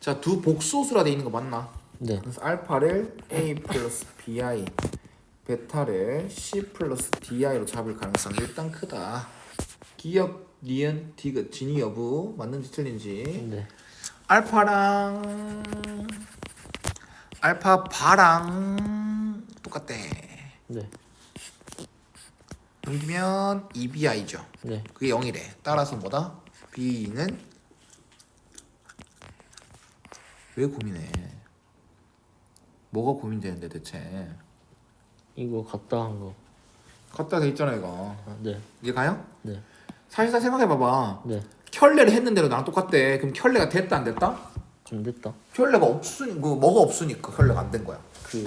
자, 두 복소수라 돼 있는 거 맞나? 네. 그래서 알파를 a 플러스 bi, 베타를 c 플러스 di로 잡을 가능성이 일단 크다. 기억 니은 디귿 진위 여부 맞는지 틀린지. 네. 알파랑 알파 바랑 똑같대. 네. 넘기면 2bi죠. 네. 그게 0이래. 따라서 뭐다? b는 왜 고민해? 뭐가 고민되는데 대체? 이거 갖다 한 거. 갖다 돼 있잖아 이거. 아, 네. 이게 가요? 네. 사실상 생각해봐봐. 네. 켤레를 했는 대로 나랑 똑같대. 그럼 켤레가 됐다 안 됐다? 좀 됐다. 켤레가 없으니 그 뭐가 없으니까 켤레가 안 된 거야. 그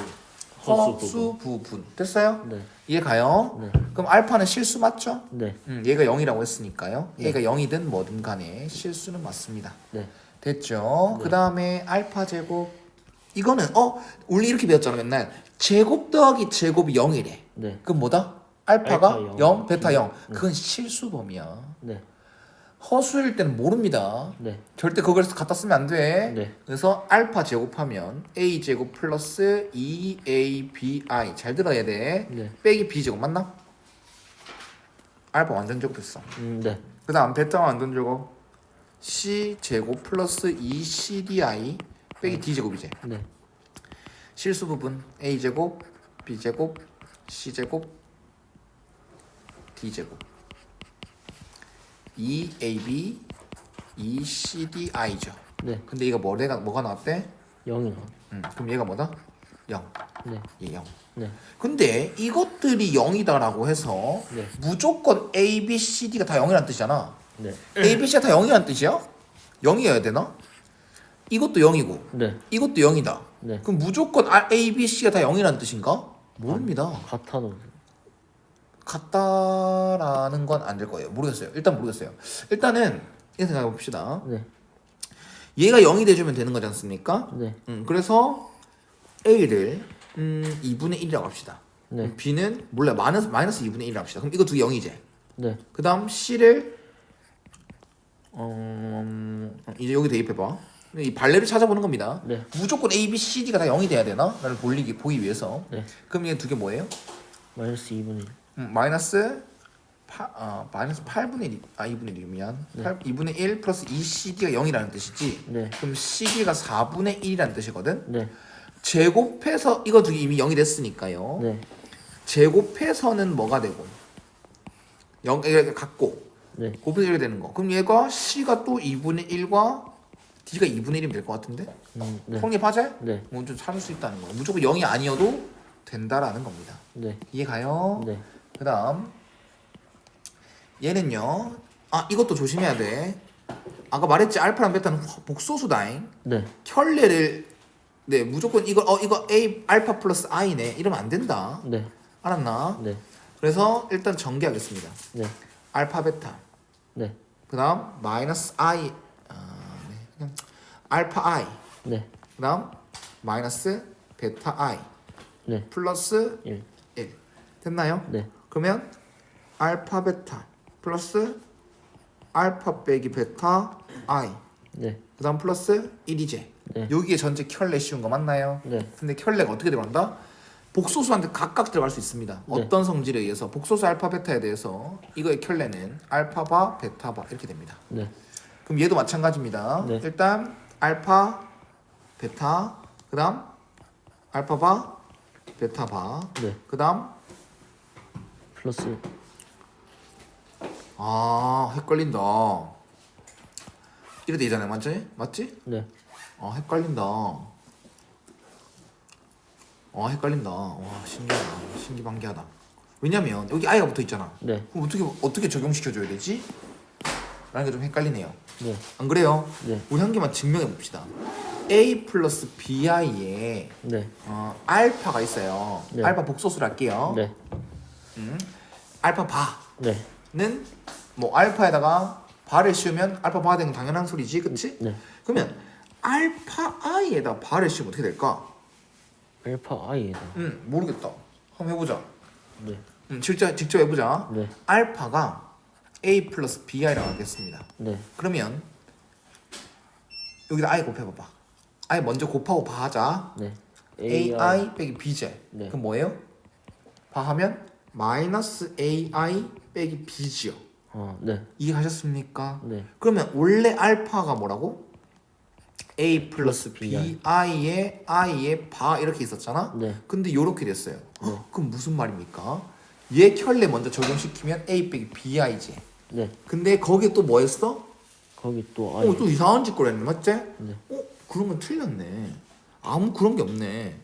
허수 부분. 됐어요? 네. 이해 가요? 네. 그럼 알파는 실수 맞죠? 네. 음, 얘가 0이라고 했으니까요. 얘가 0이든 뭐든 간에 실수는 맞습니다. 네. 됐죠? 그 다음에 알파 제곱 이거는 어 우리 이렇게 배웠잖아 맨날 제곱 더하기 제곱이 0이래. 네. 그럼 뭐다? 알파가 알파 0, 영. 베타 0. 그건 실수범이야. 네. 허수일 때는 모릅니다. 네. 절대 그걸 갖다 쓰면 안 돼. 네. 그래서 알파 제곱하면 a 제곱 플러스 2abi 잘 들어야 돼. 네. 빼기 b 제곱 맞나? 알파 완전 제곱했어. 음, 네. 그다음 베타 완전 제곱 c 제곱 플러스 2cdi 빼기 d 제곱이지. 네. 실수 부분 a 제곱 b 제곱 c 제곱 d 제곱 2ab 2cdi죠. 네. 근데 얘가 뭐가 뭐가 나왔대? 0이요. 음, 그럼 얘가 뭐다? 0. 네. 얘 0. 네. 근데 이것들이 0이다라고 해서 네. 무조건 A, B, C, D가 다 0이라는 뜻이잖아. 네. A, B, C가 다 0이라는 뜻이야? 0이어야 되나? 이것도 0이고 네. 이것도 0이다. 네. 그럼 무조건 아, A, B, C가 다 0이라는 뜻인가? 모릅니다. 같아도 같다라는 건 안 될 거예요. 모르겠어요. 일단 모르겠어요. 일단은 이렇게 생각해 봅시다. 네. 얘가 0이 돼주면 되는 거지 않습니까? 네. 음, 그래서 A를 음, 2분의 1이라고 합시다. 네. 그럼 B는 몰라 마이너스 마이너스 2분의 1이라고 합시다. 그럼 이거 두개 0이지. 네. 그 다음 C를 음, 이제 여기 대입해봐. 이 발레를 찾아보는 겁니다. 네. 무조건 A, B, C, D가 다 0이 돼야 되나? 나를 보기 보기 위해서. 네. 그럼 얘 두 개 뭐예요? 마이너스 2분의 1. 음, 마이너스 8, 아, 마이너스 8분의 1, 아 2분의 1 미안. 8, 2분의 1 플러스 2CD가 0이라는 뜻이지. 네. 그럼 CD가 4분의 1이라는 뜻이거든. 네. 제곱해서 이거 두개 이미 0이 됐으니까요. 네. 제곱해서는 뭐가 되고 0 이렇게 같고 네. 곱해서 이렇게 되는 거. 그럼 얘가 C가 또 2분의 1과 D가 2분의 1이면 될 것 같은데? 음, 네. 성립하자? 네. 뭐좀 찾을 수 있다는 거야. 무조건 0이 아니어도 된다라는 겁니다. 네. 이해 가요? 네. 그 다음 얘는요. 아 이것도 조심해야 돼. 아까 말했지 알파랑 베타는 복소수다잉. 네. 켤레를 네 무조건 이거 어 이거 a 알파 플러스 i네 이러면 안 된다. 네. 알았나? 네. 그래서 일단 전개하겠습니다. 네. 알파 베타. 네. 그 다음 마이너스 i 아, 네. 그냥 알파 i. 네. 그 다음 마이너스 베타 i 네. 플러스 1. 1 됐나요? 네. 그러면 알파 베타 플러스 알파 빼기 베타 i 네. 그다음 플러스 1이제 네. 여기에 전체 켤레 씌운 거 맞나요? 네. 근데 켤레가 어떻게 들어간다? 복소수한테 각각 들어갈 수 있습니다. 네. 어떤 성질에 의해서 복소수 알파 베타에 대해서 이거의 켤레는 알파 바 베타 바 이렇게 됩니다. 네. 그럼 얘도 마찬가지입니다. 네. 일단 알파 베타 그다음 알파 바 베타 바 네. 그다음 플러스 아 헷갈린다. 이래 되잖아요, 맞지? 맞지? 네. 아 헷갈린다. 아 헷갈린다. 와 신기하다. 신기방기하다. 왜냐면 여기 아이가 붙어 있잖아. 네. 그럼 어떻게 어떻게 적용시켜 줘야 되지? 라는 게 좀 헷갈리네요. 네. 안 그래요? 네. 우리 한 개만 증명해 봅시다. A 플러스 BI에 네. 어, 알파가 있어요. 네. 알파 복소수를 할게요. 네. 음. 알파 바는 네. 뭐 알파에다가 바를 씌우면 알파 바가 되는 건 당연한 소리지, 그렇지? 네. 그러면 알파 i에다 바를 씌우면 어떻게 될까? 알파 i에다. 음 모르겠다. 한번 해보자. 네. 음 직접 직접 해보자. 네. 알파가 a 플러스 bi라고 하겠습니다. 네. 그러면 여기다 i 곱해봐봐. i 먼저 곱하고 바 하자. 네. ai 빼기 b제. 네. 그럼 뭐예요? 바 하면 마이너스 ai 빼기 b지요. 아, 네. 이해하셨습니까? 네. 그러면 원래 알파가 뭐라고? a 플러스 bi. bi의 i의 바 이렇게 있었잖아. 네. 근데 이렇게 됐어요. 헉, 그럼 무슨 말입니까? 얘 켤레 먼저 적용시키면 a 빼기 bi지. 네. 근데 거기에 또뭐 했어? 거기 또 i. 어, 또 이상한 짓 거랬네, 맞지? 네. 어, 건 틀렸네. 아무 그런 게 없네.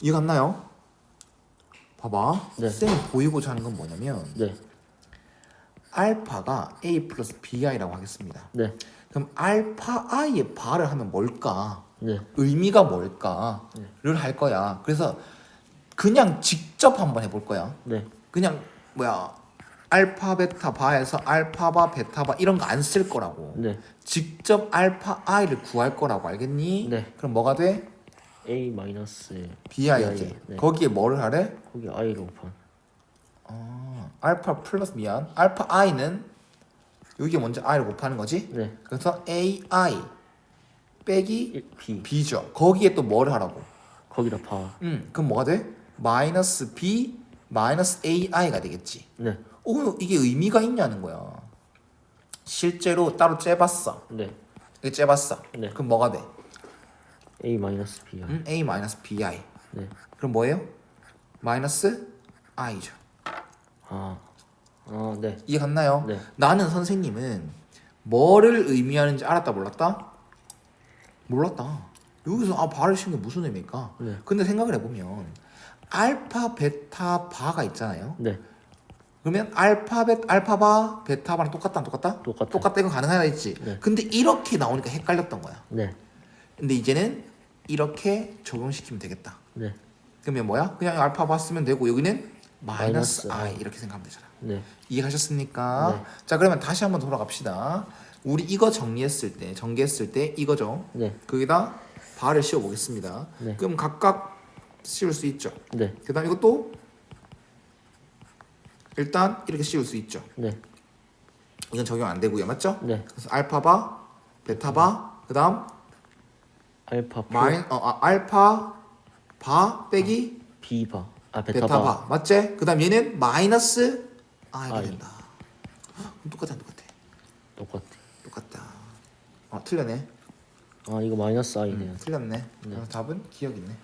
이해가 안 나요? 봐봐. 네. 쌤이 보이고자 하는 건 뭐냐면 네. 알파가 a 플러스 bi라고 하겠습니다. 네. 그럼 알파 i의 바를 하면 뭘까? 네. 의미가 뭘까?를 할 거야. 그래서 그냥 직접 한번 해볼 거야. 네. 그냥 뭐야 알파 베타 바에서 알파 바 베타 바 이런 거 안 쓸 거라고. 네. 직접 알파 i를 구할 거라고 알겠니? 네. 그럼 뭐가 돼? A 마이너스 bi지. 네. 거기에 뭐를 하래? 거기 i로 곱한. 어, 알파 플러스 미안. 알파 i는 여기 먼저 i를 곱하는 거지. 네. 그래서 ai 빼기 1 b. b죠. 거기에 또 뭐를 하라고? 거기다 파. 음, 그럼 뭐가 돼? 마이너스 b 마이너스 ai가 되겠지. 네. 어, 그럼 이게 의미가 있냐는 거야. 실제로 따로 째봤어. 네. 이게 째봤어. 네. 그럼 뭐가 돼? A 마이너스 bi. 음, a 마이너스 bi. 네. 그럼 뭐예요? 마이너스 i죠. 아. 아, 네. 이해 갔나요? 네. 나는 선생님은 뭐를 의미하는지 알았다 몰랐다? 몰랐다. 여기서 아 바를 씌운 게 무슨 의미일까? 네. 근데 생각을 해보면 알파, 베타, 바가 있잖아요. 네. 그러면 알파, 베, 알파바, 베타바랑 똑같다 안 똑같다? 똑같아. 똑같다 이건 가능하다 했지. 네. 근데 이렇게 나오니까 헷갈렸던 거야. 네. 근데 이제는 이렇게 적용시키면 되겠다. 네. 그러면 뭐야? 그냥 알파바 쓰면 되고 여기는 마이너스 마이너스 i 이렇게 생각하면 되잖아. 네. 이해하셨습니까? 네. 자 그러면 다시 한번 돌아갑시다. 우리 이거 정리했을 때, 전개했을 때 이거죠. 네. 거기다 바를 씌워 보겠습니다. 네. 그럼 각각 씌울 수 있죠. 네. 그다음 이것도 일단 이렇게 씌울 수 있죠. 네. 이건 적용 안 되고요, 맞죠? 네. 그래서 알파바, 베타바, 그다음 알파 플 마이 어 아, 알파 바 빼기 비바. 아, 베타바. 베타바, 맞지? 그다음 얘는 마이너스 i가 I. 된다. 헉, 똑같아, 안 똑같아, 똑같아. 똑같다. 어 틀렸네. 아, 이거 마이너스 i네요. 틀렸네. 그래서 답은 기억 있네.